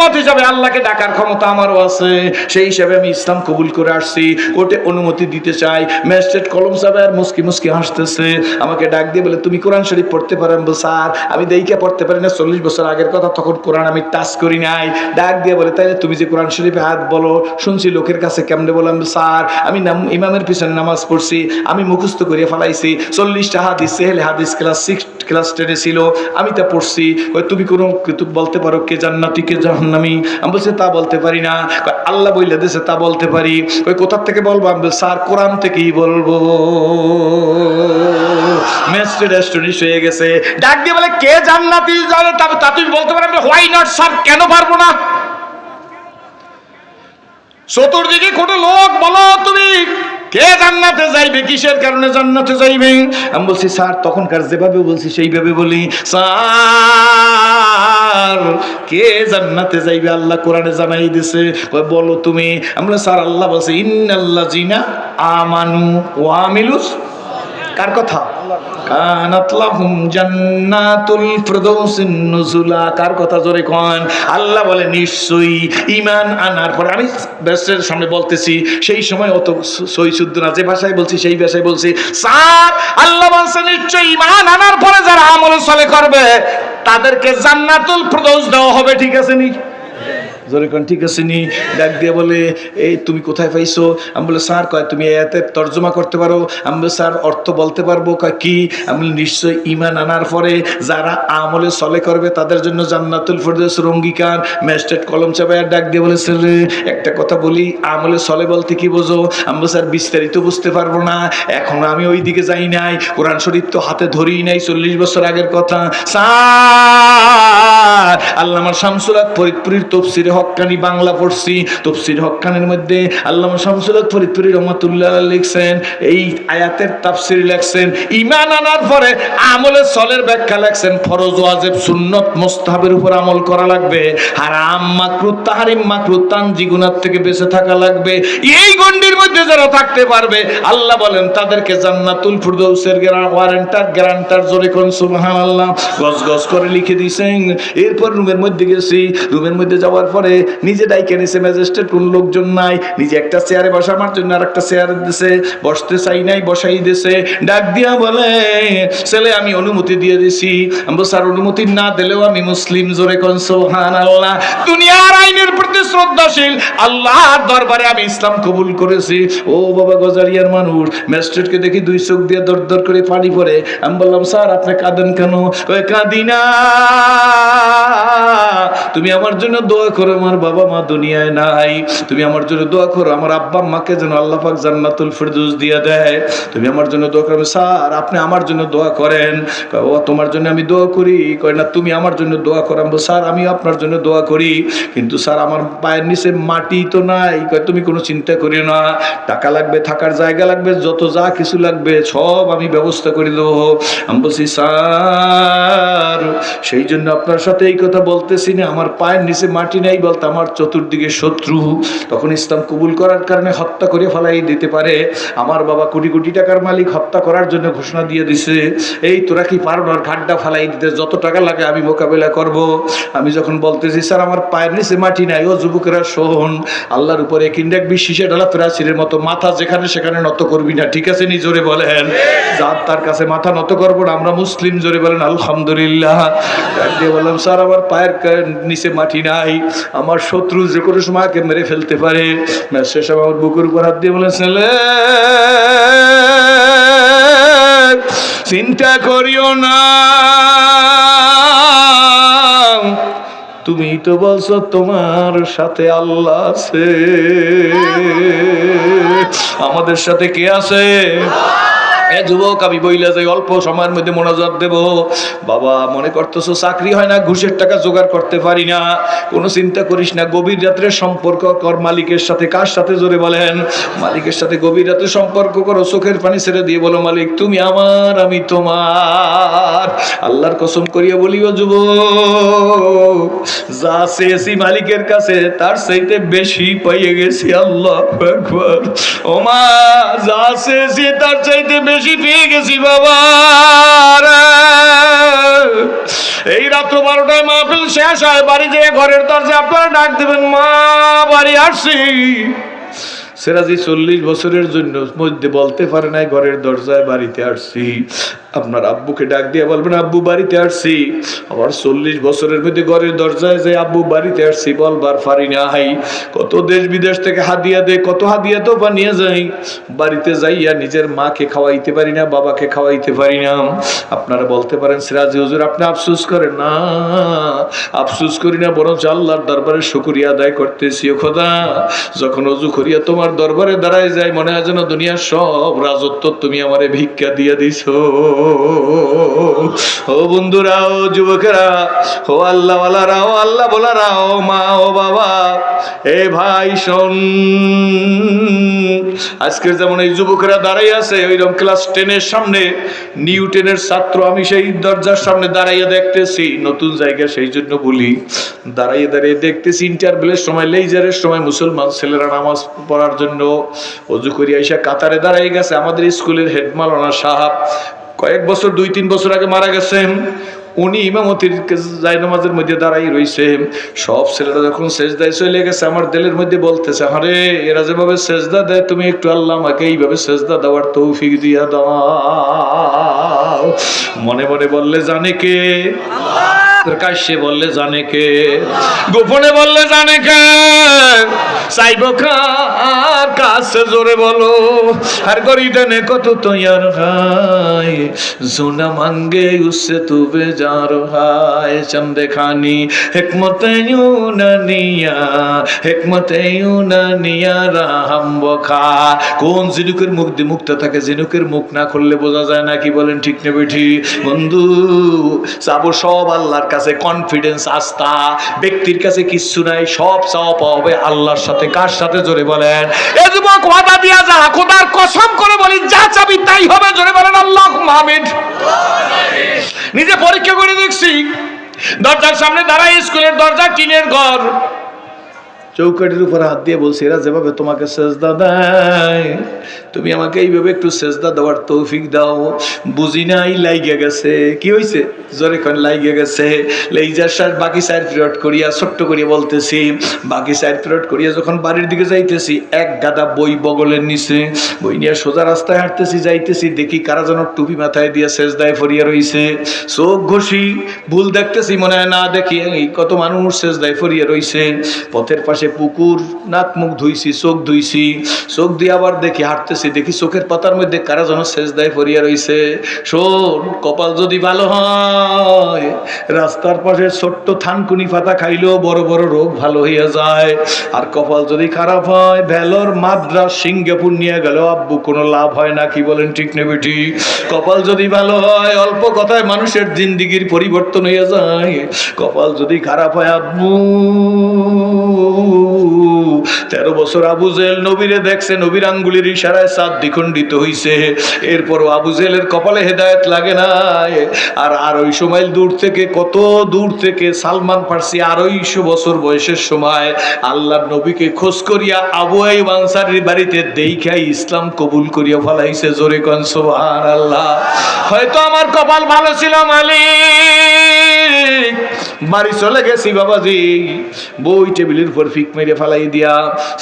উম্মত হিসাবে আল্লাহকে ডাকার ক্ষমতা আমারও আছে। সেই হিসাবে আমি ইসলাম কবুল করে আসছি। কোর্টে অনুমতি দিতে চাই। ম্যাজিস্ট্রেট কলম সাহেব আর মুস্কি মুস্কি হাসতেছে। আমাকে ডাক দিয়ে বলে, তুমি কোরআন শরীফ পড়তে পারেন স্যার। আমি দেইকে পড়তে পারি না। চল্লিশ বছর আগের কথা, তখন কোরআন আমি টাচ করি নাই। ডাক দিয়ে বলে, তাইলে তুমি যে কোরআন শরীফে হাত বলো, শুনছি লোকের কাছে কেমনে বললাম স্যার। আমি নাম, ইমামের পিছনে নামাজ পড়ছি। আমি মুখস্থ করিয়ে ফেলাইছি। চল্লিশটা হাদিস, সেহেলে হাদিস, ক্লাস সিক্স, ক্লাস টেনে ছিল। আমি তা পড়ছি। তুমি কোনো বলতে পারো কে জান্নাতি, কে জাহান্নামি আমি বলছি তা বলতে পারি না। আল্লাহ বইলে দিয়েছে তা বলতে পারি। কই কোথার থেকে বলব? আমি বলছি, স্যার কোরআন থেকেই বলব। হয়ে গেছে। ডাক দিয়ে বলে কে জান্নাতি জানে? তা তা তুমি বলতে পারো হোয়াই নট স্যার কেন পারব না? চতুর্দিকে কোনো লোক বলো তুমি। কে জান্নাতে যাইবে? কিসের কারণে জান্নাতে যাইবে? আমি বলছি, স্যার, তখনকার যেভাবে বলছি, সেইভাবে বলি। স্যার, কে জান্নাতে যাইবে? আল্লাহ কোরআনে জানাই দিছে। বলো তুমি। আমরা স্যার, আল্লাহ বলছে ইন্নাল্লাহ জিনা আমানু ওয়ামিলুস কার কথা? কানাত লাহুম জান্নাতুল ফিরদাউসিন নুজুলা। কার কথা জোরে কোন? আল্লাহ বলে, নিশ্চয়ই ঈমান আনার পরে, আমি বেস্টের সামনে বলতেছি, সেই সময় অত সই শুদ্ধ না, যে ভাষায় বলছি, সেই ভাষায় বলছি, স্যার, আল্লাহ বলছে, নিশ্চয়ই ঈমান আনার পরে যারা আমল চলে করবে, তাদেরকে জান্নাতুল ফিরদাউস দেওয়া হবে, ঠিক আছে নি? কোন ঠিক আছে নি? ডাক দিয়ে বলে এই তুমি কোথায় পাইছো? আমি বলে স্যার কয় তুমি এতে তর্জমা করতে পারো? আমি বলে স্যার অর্থ বলতে পারব। কয় কি? আমি বলি, নিশ্চয়ই ইমান আনার পরে যারা আমলে চলে করবে তাদের জন্য জান্নাতুল ফেরদৌসের অঙ্গীকার ম্যাজিস্ট্রেট কলম চাপায় ডাক দিয়ে বলে ছেলে একটা কথা বলি আমলে চলে বলতে কি বোঝো? আমি স্যার বিস্তারিত বুঝতে পারব না। এখন আমি ওই দিকে যাই নাই। কোরআন শরীফ তো হাতে ধরেই নাই চল্লিশ বছর আগের কথা। স্যার! আল্লামা শামসুলাক ফরিদপুরীর তফসিরে হক্কানি বাংলা পড়ছি। তফসির হক্কানের মধ্যে আল্লামা শামসুলাক ফরিদপুরী রহমতুল্লাহ লিখছেন, এই আয়াতের তাফসির লেখছেন ইমান আনার পরে আমলে সলের ব্যাখ্যা লেখছেন, ফরজ ওয়াজেব সুন্নত মোস্তাহাবের উপর আমল করা লাগবে, হারাম মাকরুত তাহারিম মাকরুত তানজি গুনার থেকে বেঁচে থাকা লাগবে, এই গন্ডির মধ্যে যারা থাকতে পারবে, আল্লাহ বলেন, তাদেরকে জান্নাতুল ফিরদৌসের ওয়ারেন্টার গ্যারান্টার জোরে কোন সুবহানাল্লাহ। গজ গজ করে লিখে দিয়েছেন এরপর রুমের মধ্যে গেছি। রুমের মধ্যে যাওয়ার পরে নিজে ডাইকে নিছে, ম্যাজিস্ট্রেট কোন লোকজন নাই। নিজে একটা চেয়ারে বসা, আমার জন্য আর একটা চেয়ার দিছে। বসতে চাই নাই, বসাই দিছে। ডাক দিয়া বলে, ছেলে, আমি অনুমতি দিয়ে দিছি। আমি স্যার অনুমতি না দিলেও আমি মুসলিম জোরে কোন সুবহানাল্লাহ। দুনিয়ার আইনের প্রতি শ্রদ্ধাশীল, আল্লাহর দরবারে আমি ইসলাম কবুল করেছি। ও বাবা গজারিয়ার মানুষ, ম্যাজিস্ট্রেটকে দেখি দুই চোখ দিয়ে দর দর করে পানি পড়ে। আমি বললাম, স্যার, আপনি কাঁদেন কেন? কাঁদি না। তুমি আমার জন্য দোয়া করো, আমার বাবা মা দুনিয়ায় নাই। তুমি আমার জন্য দোয়া করো, আমার আব্বা আম্মাকে যেন আল্লাহ পাক জান্নাতুল ফিরদৌস দিয়ে দেয়। তুমি আমার জন্য দোয়া করো স্যার, আপনি আমার জন্য দোয়া করেন। ও, তোমার জন্য আমি দোয়া করি। কয়, না, তুমি আমার জন্য দোয়া করো। আমি স্যার আমি আপনার জন্য দোয়া করি। কিন্তু, স্যার, আমার পায়ের নিচে মাটি তো নাই। কয়, তুমি কোনো চিন্তা করি না। টাকা লাগবে, থাকার জায়গা লাগবে, যত যা কিছু লাগবে, সব আমি ব্যবস্থা করে দেবো। আমি বলছি, স্যার, সেই জন্য আপনার সাথে এই কথা বলতেছি না। আমার পায়ের নিচে মাটি নাই বলতে আমার চতুর্দিকে শত্রু। তখন ইসলাম কবুল করার কারণে হত্যা করে ফেলাই দিতে পারে। আমার বাবা কোটি কোটি টাকার মালিক, হত্যা করার জন্য ঘোষণা দিয়ে দিছে। এই তোরা কি পারো না ঘাটটা ফালাই দিতে? যত টাকা লাগে আমি মোকাবেলা করব। আমি যখন বলতেছি, স্যার, আমার পায়ের নিচে মাটি নাই। ও যুবকেরা, শোন, আল্লাহর উপরে কিন্ডাক বিশ্বাসে ডালা প্রাচীরের মতো। মাথা যেখানে সেখানে নত করবি না। ঠিক আছে নি? জোরে বলেন। যার তার কাছে মাথা নত করব না। আমরা মুসলিম, জোরে বলেন, আলহামদুলিল্লাহ। বললাম, স্যার, আমার পায়ের নিচে মাটি নাই, আমার শত্রু যে কোনো সময় মেরে ফেলতে পারে। শেষ আমার বুকুর হাত দিয়ে বলেন চিন্তা করিও না। তুমি তো বলছো তোমার সাথে আল্লাহ আছে। আমাদের সাথে কে আছে? এ যুবক, আমি বইলা যাই অল্প সময়ের মধ্যে মনোযোগ দেব। বাবা, মনে করতেছো চাকরি হয় না, ঘুষের টাকা জোগাড় করতে পারি না। কোনো চিন্তা করিস না, গভীর রাত্রে সম্পর্ক কর, মালিকের সাথে কার সাথে জোরে বলেন? মালিকের সাথে গভীর রাতে সম্পর্ক করো, চোখের পানি ছেড়ে দিয়ে বলো, মালিক, তুমি আমার, আমি তোমার। আল্লাহর কসম করিয়া বলিও যুবক, যা চেয়েছি মালিকের কাছে, তার চাইতে বেশি পাইয়ে গেছি, আল্লাহ একবার ওমা, যা চেয়েছি তার চাইতে বেশি বেশি পেয়ে গেছি বাবা এই রাত্র বারোটায় মাহফিল শেষ হয়, বাড়ি যেয়ে ঘরের দরজা আপনারা ডাক দেবেন, মা, বাড়ি আসছি। সেরাজি চল্লিশ বছরের জন্য মধ্যে বলতে পারে নাই, ঘরের দরজায় বাড়িতে আসছি। আপনার আব্বুকে ডাক দিয়ে বলবেন, আব্বু, বাড়িতে আসছি। আবার চল্লিশ বছরের মধ্যে ঘরের দরজায় যে আব্বু, বাড়িতে আসছি বলবার পারি না হাই। কত দেশ বিদেশ থেকে হাদিয়া দে কত হাদিয়া তো বানিয়ে যাই। বাড়িতে যাইয়া নিজের মাকে খাওয়াইতে পারি না, বাবাকে খাওয়াইতে পারি না। আপনারা বলতে পারেন সিরাজি হুজুর, আপনি আফসুস করেন না। আফসুস করি না, বরঞ্চ আল্লাহর দরবারে শুকরিয়া আদায় করতেছি খোদা। যখন অজু করিয়া তোমার দরবারে দাঁড়ায় যায় মনে হয় যেন দুনিয়ার সব রাজত্ব তুমি আমারে ভিক্ষা দিয়ে দিছো। ও বন্ধুরা, ও যুবকেরা, ও আল্লাহওয়ালারা, ও আল্লাহ বলারা ও মা, ও বাবা, এ ভাই, শোন। আজকের যেমন এই যুবকেরা দাঁড়াই আছে, ওইরকম ক্লাস টেনের সামনে নিউটেনের ছাত্র, আমি সেই দরজার সামনে দাঁড়াইয়া দেখতেছি, নতুন জায়গা সেই জন্য বলি, দাঁড়াইয়ে দাঁড়িয়ে দেখতেছি ইন্টারভেলের সময়, লেজারের সময় মুসলমান ছেলেরা নামাজ পড়ার জন্য অজু করিয়া এসে কাতারে দাঁড়াই গেছে, আমাদের স্কুলের হেড মালানা সাহাব কয়েক বছর, দুই, তিন বছর আগে মারা গেছেন। উনি ইমামতির জায়নামাজের মধ্যে দাঁড়াই রইছে। সব ছেলেরা যখন সেজদায় চলে গেছে, আমার দেলের মধ্যে বলতেছে, আরে, এরা যেভাবে সেজদা দেয়, তুমি একটু আল্লাহ আমাকে এইভাবে সেজদা দেওয়ার তৌফিক দিয়া দাও। মনে মনে বললে, জানে কে? প্রকাশ্যে বললে জানে কে? গোপনে বললে জানে কে? চাইব কার কাছে? জোরে বলো, আর গরিডানে কত তৈয়ার হায়? জোনা মাঙ্গে উসে তু বেজার হায়। চন্দে খানি, হেকমত ইউনানিয়া হেকমত ইউনানিয়া রাহাম বখা। কোন জিনুকের মুখ দিয়ে মুক্ত থাকে, জিনুকের মুখ না খুললে বোঝা যায় না, কি বলেন ঠিক নেবে ঠিক বন্ধু, চাবো সব আল্লাহর কাছে কনফিডেন্স আস্থা, ব্যক্তির কাছে কিচ্ছু নাই, সব চাওয়া পাওয়া হবে আল্লাহর সাথে। কার সাথে? জোরে বলেন। এ যুবক, ওয়াদা দিয়া যা, খোদার কসম করে বলি যা চাবি তাই হবে। জোরে বলেন আল্লাহ মাহমিদ নিজে পরীক্ষা করে দেখছি, দরজার সামনে দাঁড়ায় স্কুলের দরজা, টিনের ঘর। চৌকাটির উপর হাত দিয়ে বলছি, এরা যেভাবে তোমাকে সেজদা দেয়, তুমি আমাকে এইভাবে একটু সেজদা দেওয়ার তৌফিক দাও। বুঝি নাই, লাইগে গেছে। কি হয়েছে জোরে কোন, লাইগে গেছে। লেইজার সার, বাকি সাইড পিরিয়ড করিয়া, ছোট্ট করিয়া বলতেছি, বাকি সাইড পিরিয়ড করিয়া যখন বাড়ির দিকে যাইতেছি, এক গাদা বই বগলের নিচে, বই নিয়ে সোজা রাস্তায় হাঁটতেছি, যাইতেছি, দেখি কারা যেন টুপি মাথায় দিয়ে সেজদায় ফরিয়া রইছে। চোখ ঘষি, ভুল দেখতেছি, মনে হয় না দেখি কত মানুষ সেজদায় ফরিয়া রইছে। পথের পাশে পুকুর, নাক মুখ ধুইছি, চোখ ধুইছি। চোখ দিয়ে আবার দেখি, হাঁটতেছি, দেখি চোখের পাতার মধ্যে কারা যেন সেজদায় ফরিয়া রইছে। শোন, কপাল যদি ভালো হয়, রাস্তার পাশে ছোট্ট থানকুনি পাতা খাইলেও বড় বড় রোগ ভালো হইয়া যায়। আর কপাল যদি খারাপ হয়, ভেলোর মাদ্রাস সিঙ্গাপুর নিয়ে গেল আব্বু, কোনো লাভ হয় না, কি বলেন, ঠিক নেবে ঠিক কপাল যদি ভালো হয়, অল্প কথায় মানুষের জিন্দিগির পরিবর্তন হইয়া যায়। কপাল যদি খারাপ হয়, আব্বু তেরো বছর আবু জেল নবীরে দেখছে, নবীর আঙ্গুলির ইশারায় সাত দ্বিখণ্ডিত হইছে। এরপরও আবু জেলের কপালে হেদায়েত লাগে নাই। আর আড়াইশো মাইল দূর থেকে, কত দূর থেকে সালমান ফার্সি আড়াইশো বছর বয়সের সময় আল্লাহর নবীকে খোঁজ করিয়া আবু আইব আনসারির বাড়িতে দেখাই ইসলাম কবুল করিয়া ফলাইছে। জোরে কন সুবহান আল্লাহ হয়তো আমার কপাল ভালো ছিল, মালিক। বাড়ি চলে গেছি, বাবাজি। বই টেবিলের উপর ফিক মেরে ফেলাই দিয়া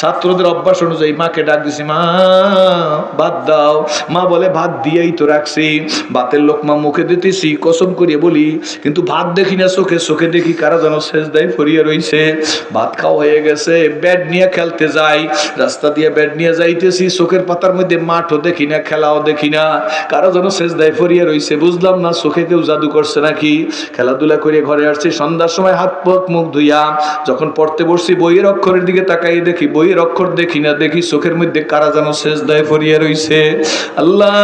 ছাত্রদের অভ্যাস অনুযায়ী মাকে ডাক দিছি, মা, ভাত দাও। মা বলে, ভাত দিয়েই তো রাখছি। ভাতের লোক মা মুখে দিতেছি, কসম করিয়ে বলি, কিন্তু ভাত দেখি না, চোখে চোখে দেখি কারা যেন শেষ দেয় ফরিয়ে রইছে। ভাত খাওয়া হয়ে গেছে ব্যাট নিয়ে খেলতে যাই। রাস্তা দিয়ে ব্যাট নিয়ে যাইতেছি, চোখের পাতার মধ্যে মাঠও দেখি না, খেলাও দেখি না। কারা যেন শেষ দেয় ফরিয়ে রইছে, বুঝলাম না, চোখে কেউ জাদু করছে নাকি? খেলাধুলা করে ঘরে আসছি, সন্ধ্যার সময় হাত পথ মুখ ধুইয়া, যখন পড়তে বসছি, বইয়ের অক্ষরের দিকে তাকাই দেখি, বইয়ের অক্ষর দেখি না, দেখি চোখের মধ্যে কারা যেন শেষ দেয় ফরিয়ে রইছে। আল্লাহ,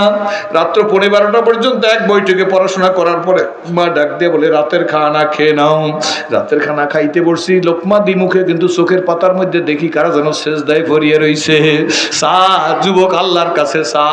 রাত্র পনেরো বারোটা পর্যন্ত এক বইটিকে পড়াশোনা করার পরে মা ডাক দিয়ে বলে, রাতের খানা খেয়ে নাও। রাতের খানা খাইতে বসছি, লোকমা দিমুখে কিন্তু চোখের পাতার মধ্যে দেখি কারা যেন শেষ দেয় ফরিয়ে রইছে। সা, যুবক আল্লাহর কাছে সা,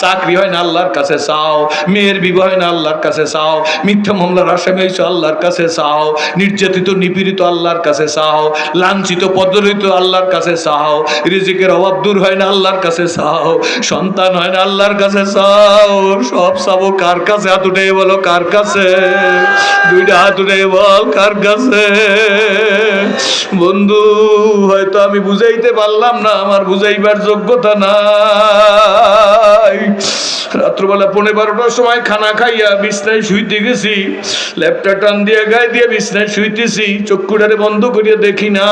চাকরি হয় না আল্লাহর কাছে চাও, মেয়ের বিবাহ হয় না আল্লাহর কাছে চাও, মিথ্যা মামলার আসামি হয়েছে আল্লাহর কাছে চাও, নির্যাতিত, নিপীড়িত আল্লাহর কাছে চাও, লাঞ্ছিত পদরিত আল্লাহর কাছে চাও। রিজিকের অভাব দূর হয় না আল্লাহর কাছে চাও। সন্তান হয় না আল্লাহর কাছে চাও। সব চাবো কার কাছে? হাত উঠে বলো, কার কাছে? দুইটা হাত উঠে বল, কার কাছে? বন্ধু, হয়তো আমি বুঝাইতে পারলাম না, আমার বুঝাইবার যোগ্যতা নাই। রাত্রবেলা পৌনে বারোটার সময় খানা খাইয়া বিছনায় শুইতে গেছি। ল্যাপটা টান দিয়ে গায়ে দিয়ে বিছনায় শুইতেছি। চক্ষুটারে বন্ধ করিয়া দেখি না।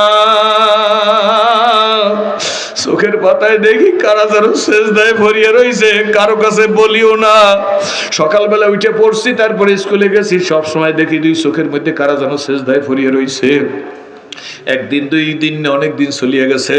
চোখের পাতায় দেখি কারা যেন শেষ দায় ভরিয়ে রইছে, কারও কাছে বলিও না। সকালবেলা উঠে পড়ছি, তারপরে স্কুলে গেছি, সব সময় দেখি দুই চোখের মধ্যে কারা যেন শেষ দায় ভরিয়ে রইছে। একদিন দুই দিন অনেক দিন চলিয়ে গেছে।